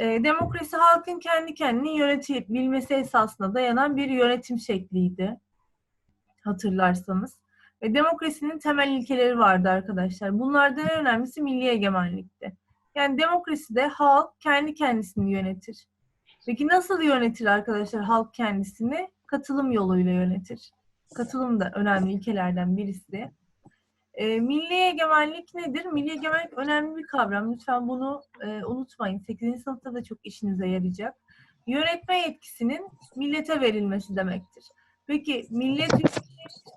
E, demokrasi halkın kendi kendini yönetebilmesi esasına dayanan bir yönetim şekliydi. Hatırlarsanız. Ve demokrasinin temel ilkeleri vardı arkadaşlar. Bunlardan en önemlisi milli egemenlikti. Yani demokraside halk kendi kendisini yönetir. Peki nasıl yönetir arkadaşlar halk kendisini? Katılım yoluyla yönetir. Katılım da önemli ilkelerden birisi. E, milli egemenlik nedir? Milli egemenlik önemli bir kavram. Lütfen bunu e, unutmayın. 8. sınıfta da çok işinize yarayacak. Yönetme yetkisinin millete verilmesi demektir. Peki millet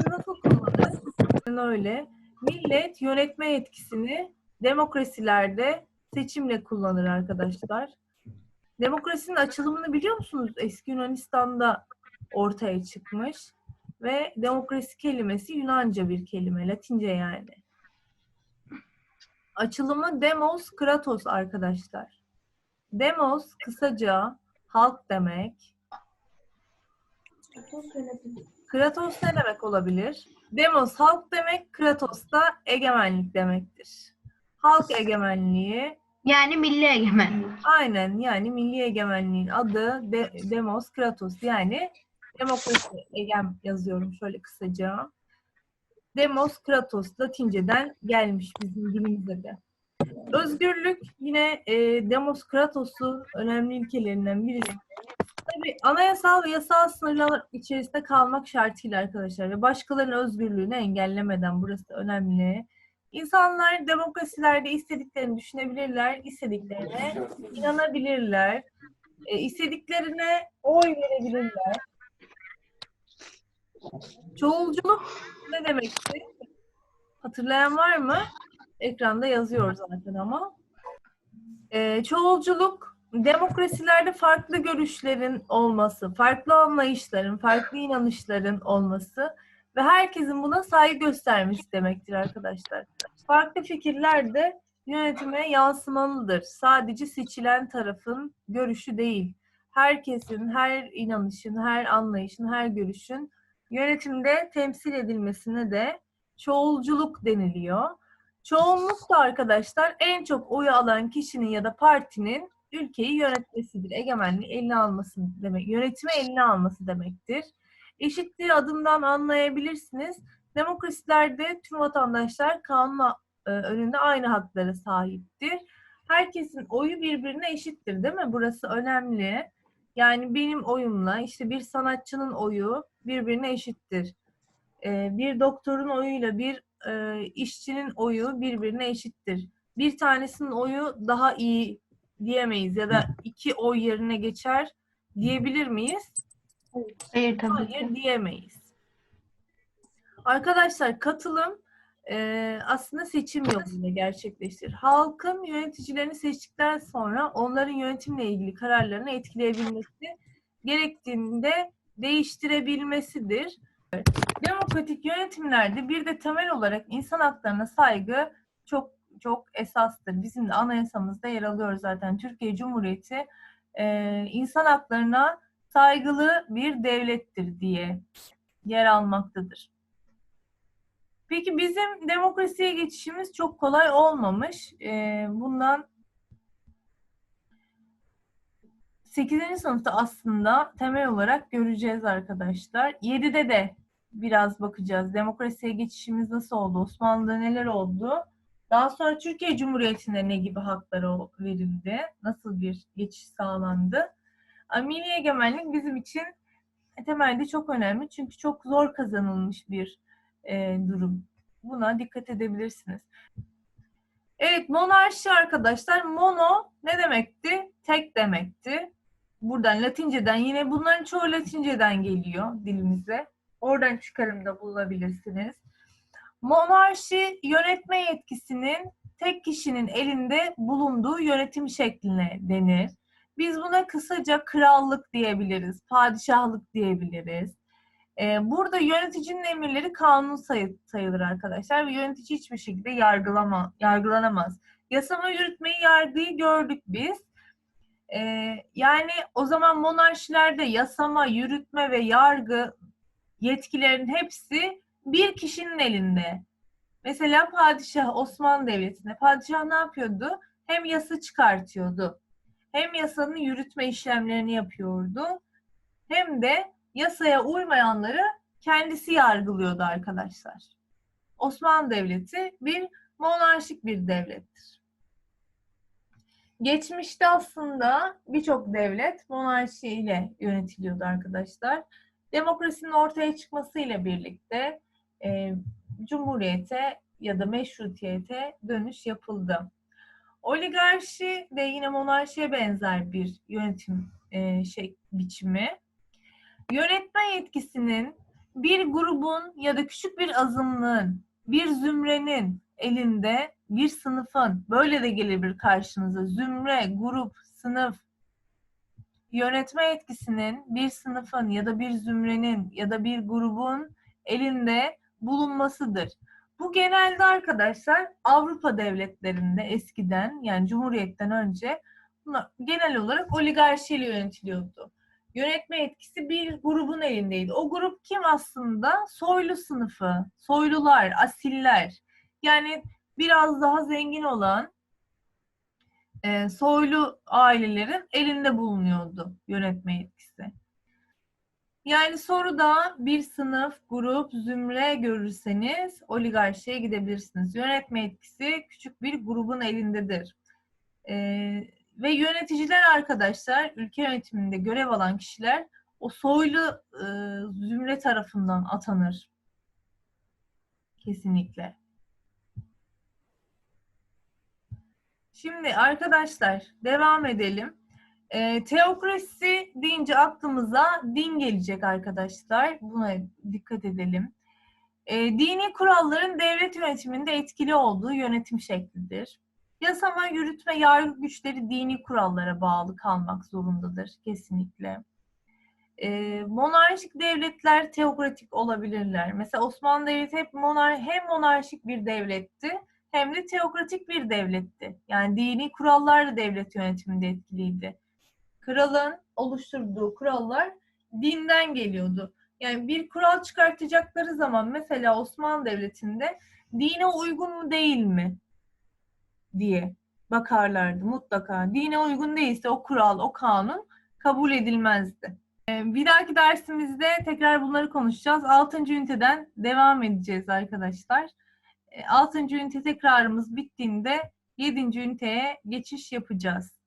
nasıl kullanır? Öyle. Millet yönetme yetkisini demokrasilerde seçimle kullanır arkadaşlar. Demokrasinin açılımını biliyor musunuz? Eski Yunanistan'da ortaya çıkmış. Ve demokrasi kelimesi Yunanca bir kelime, Latince yani. Açılımı demos, kratos arkadaşlar. Demos kısaca halk demek. Kratos ne demek olabilir? Demos halk demek, Kratos da egemenlik demektir. Halk egemenliği Yani milli egemenlik. Aynen yani milli egemenliğin adı de, Demos Kratos yani demokrasi egem yazıyorum şöyle kısaca. Demos Kratos Latinceden gelmiş bizim dilimize de. Özgürlük yine e, Demos Kratos'un önemli ilkelerinden birisi. Tabii anayasal ve yasal sınırlar içerisinde kalmak şartıyla arkadaşlar ve başkalarının özgürlüğünü engellemeden burası önemli. İnsanlar demokrasilerde istediklerini düşünebilirler, istediklerine inanabilirler, e, istediklerine oy verebilirler. Çoğulculuk ne demekti? Hatırlayan var mı? Ekranda yazıyor zaten ama. E, çoğulculuk demokrasilerde farklı görüşlerin olması, farklı anlayışların, farklı inanışların olması ve herkesin buna saygı göstermesi demektir arkadaşlar. Farklı fikirler de yönetime yansımalıdır. Sadece seçilen tarafın görüşü değil. Herkesin, her inanışın, her anlayışın, her görüşün yönetimde temsil edilmesine de çoğulculuk deniliyor. Çoğunluk da arkadaşlar en çok oyu alan kişinin ya da partinin ülkeyi yönetmesidir. Egemenliği eline alması demek, yönetimi eline alması demektir. Eşitliği adından anlayabilirsiniz. Demokrasilerde tüm vatandaşlar kanun e, önünde aynı haklara sahiptir. Herkesin oyu birbirine eşittir değil mi? Burası önemli. Yani benim oyumla işte bir sanatçının oyu birbirine eşittir. E, bir doktorun oyuyla bir e, işçinin oyu birbirine eşittir. Bir tanesinin oyu daha iyi diyemeyiz ya da iki oy yerine geçer diyebilir miyiz? Hayır tabii ki. Hayır diyemeyiz. Arkadaşlar katılım e, aslında seçim yoluyla gerçekleştir. Halkın yöneticilerini seçtikten sonra onların yönetimle ilgili kararlarını etkileyebilmesi gerektiğinde değiştirebilmesidir. Demokratik yönetimlerde bir de temel olarak insan haklarına saygı çok çok esastır. Bizim de anayasamızda yer alıyor zaten. Türkiye Cumhuriyeti e, insan haklarına saygılı bir devlettir diye yer almaktadır. Peki bizim demokrasiye geçişimiz çok kolay olmamış. Ee, bundan 8. sınıfta aslında temel olarak göreceğiz arkadaşlar. 7'de de biraz bakacağız. Demokrasiye geçişimiz nasıl oldu? Osmanlı'da neler oldu? Daha sonra Türkiye Cumhuriyeti'ne ne gibi hakları verildi? Nasıl bir geçiş sağlandı? Milli egemenlik bizim için temelde çok önemli. Çünkü çok zor kazanılmış bir e, durum. Buna dikkat edebilirsiniz. Evet, monarşi arkadaşlar. Mono ne demekti? Tek demekti. Buradan Latinceden yine bunların çoğu Latinceden geliyor dilimize. Oradan çıkarımda bulabilirsiniz. Monarşi yönetme yetkisinin tek kişinin elinde bulunduğu yönetim şekline denir. Biz buna kısaca krallık diyebiliriz, padişahlık diyebiliriz. Ee, burada yöneticinin emirleri kanun sayı, sayılır arkadaşlar ve yönetici hiçbir şekilde yargılama, yargılanamaz. Yasama yürütmeyi, yargıyı gördük biz. Ee, yani o zaman monarşilerde yasama, yürütme ve yargı yetkilerin hepsi bir kişinin elinde. Mesela padişah Osmanlı Devleti'nde. Padişah ne yapıyordu? Hem yasa çıkartıyordu. Hem yasanın yürütme işlemlerini yapıyordu. Hem de yasaya uymayanları kendisi yargılıyordu arkadaşlar. Osmanlı Devleti bir monarşik bir devlettir. Geçmişte aslında birçok devlet monarşi ile yönetiliyordu arkadaşlar. Demokrasinin ortaya çıkmasıyla birlikte e, cumhuriyete ya da meşrutiyete dönüş yapıldı. Oligarşi de yine monarşiye benzer bir yönetim e, şey biçimi. Yönetme yetkisinin bir grubun ya da küçük bir azınlığın, bir zümrenin elinde bir sınıfın, böyle de gelebilir karşınıza, zümre, grup, sınıf, yönetme yetkisinin bir sınıfın ya da bir zümrenin ya da bir grubun elinde bulunmasıdır. Bu genelde arkadaşlar Avrupa devletlerinde eskiden yani Cumhuriyet'ten önce genel olarak oligarşiyle yönetiliyordu. Yönetme yetkisi bir grubun elindeydi. O grup kim aslında? Soylu sınıfı, soylular, asiller. Yani biraz daha zengin olan e, soylu ailelerin elinde bulunuyordu yönetme yetkisi. Yani soruda bir sınıf, grup, zümre görürseniz oligarşiye gidebilirsiniz. Yönetme yetkisi küçük bir grubun elindedir. Ee, ve yöneticiler arkadaşlar, ülke yönetiminde görev alan kişiler o soylu e, zümre tarafından atanır. Kesinlikle. Şimdi arkadaşlar devam edelim. Ee, teokrasi deyince aklımıza din gelecek arkadaşlar. Buna dikkat edelim. Ee, dini kuralların devlet yönetiminde etkili olduğu yönetim şeklidir. Yasama, yürütme, yargı güçleri dini kurallara bağlı kalmak zorundadır kesinlikle. Ee, monarşik devletler teokratik olabilirler. Mesela Osmanlı Devleti hep monar hem monarşik bir devletti hem de teokratik bir devletti. Yani dini kurallar da devlet yönetiminde etkiliydi kralın oluşturduğu kurallar dinden geliyordu. Yani bir kural çıkartacakları zaman mesela Osmanlı Devleti'nde dine uygun mu değil mi diye bakarlardı mutlaka. Dine uygun değilse o kural, o kanun kabul edilmezdi. Ee, Bir dahaki dersimizde tekrar bunları konuşacağız. 6. üniteden devam edeceğiz arkadaşlar. 6. ünite tekrarımız bittiğinde 7. üniteye geçiş yapacağız.